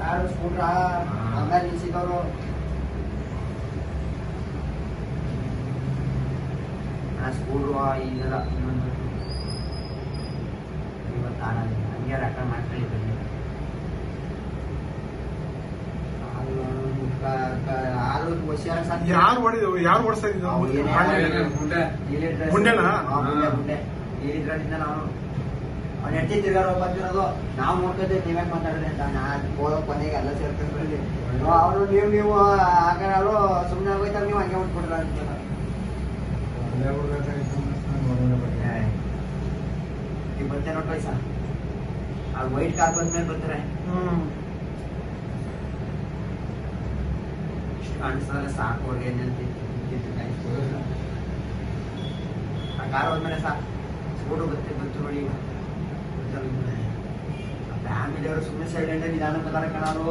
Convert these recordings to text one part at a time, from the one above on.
Car ಸ್ಕೂಟ್ರ ಆಮೇಲೆ ನಿಲ್ಸಿದವರು scooter ಇದೆಲ್ಲ ಇನ್ನೊಂದು ಇವತ್ತು ಆಡಲ್ಲ ಹಂಗೆ ಹುಷಾರಾಗಿ ಸಾಕ್ತಾರೆ. ಯಾರು ಹೊಡಿದ್ರು ಯಾರು ಓಡಿಸ್ತಾ ಇದ್ರು. ಗುಂಡೆನಾ? ಗುಂಡೆ, ಗುಂಡೆ. ನೀಲಿ ಡ್ರೆಸ್ಸಿಂದ ತಿರ್ಗಾರು ಬಂದಿರೋದು ನಾವು ನೋಡ್ಕೊತೀವಿ ನೀವೇ ಮಾತಾಡಿದ್ರೆ ಅಂತ. ನಾನು ಹೋಗೋ ಕೊನೆಗೆ ಎಲ್ಲ ಸೇರ್ಕೊಂಡು ಬಂದ್ವಿ ಅವರು ನೀವು ನೀವು ಹಾಗಾರು ಸುಮ್ಮನೆ ಹೋಗ್ತಾರೆ ನೀವು ಹಂಗೆ ಹೊಂಟ್ಬಿಟ್ರ ಅಂತ ಈಗ ಬರ್ತೆ ನೋಡಿ ಪೈಸಾ? ಆ ವೈಟ್ ಕಾರ್ ಬಂದ್ಮೇಲೆ ಬರ್ತಾರೆ ಕಾಣಿಸ್ತದಲ್ಲ ಸಾಕು ಅವ್ರಿಗೆ ಏನಂತ ಆ ಕಾರ್ ಹೋದ್ಮೇಲೆ ಸಾಕು. ಸ್ಕೂಟು ಬರ್ತೀವಿ ಬಂತು ನೋಡಿ ಈಗ ಫ್ಯಾಮಿಲಿ ಅವರು ಸುಮ್ಮನೆ ಸೈಲೆಂಟ್ ನಿಧಾನ ಬರ್ತಾರೆ ಕಣರು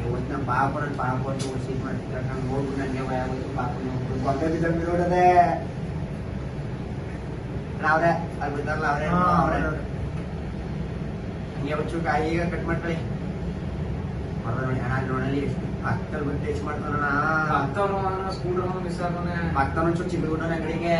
ಇವತ್ತು ನಮ್ಮ ಪಾಪನ ಪಾಪ ಅಂತ ಉಸಿರು ಮಾಡ್ತಿದ್ರೆ ಕಣ್ಣು ಹೋಗ್ಬಿಟ್ಟು ನನಗೆ ಭಯ ಆಗೋಯ್ತು ಪಾಪನ ಕೊಂಡೆ ಬಿದ್ದಂಗೆ ನೋಡದೆ ಅವ್ರೆ ಅಲ್ಲಿ ಬಿದ್ದಾರಲ್ಲ ಅವ್ರೆ ಹಾ, ಅವ್ರೆ ಅವ್ರೆ. ಹಂಗೆ ಬಚ್ಚು ಕಾಯಿ ಈಗ ಕಟ್ ಮಾಡ್ಕೊಳ್ಳಿ ನೋಡಲಿ ಎಷ್ಟು ಹತ್ತಲ್ಲಿ ಬಂದು ಟೇಸ್ಟ್ ಮಾಡ್ತಾನಣ್ಣ ಹತ್ತವ್ರು ಸ್ಕೂಟರ್ ಮಿಸ್ ಆಗೋನೆ ಆಗ್ತಾನ ಚಿಕ್ಕಗುಡ್ಡ ಅಂಗಡಿಗೆ.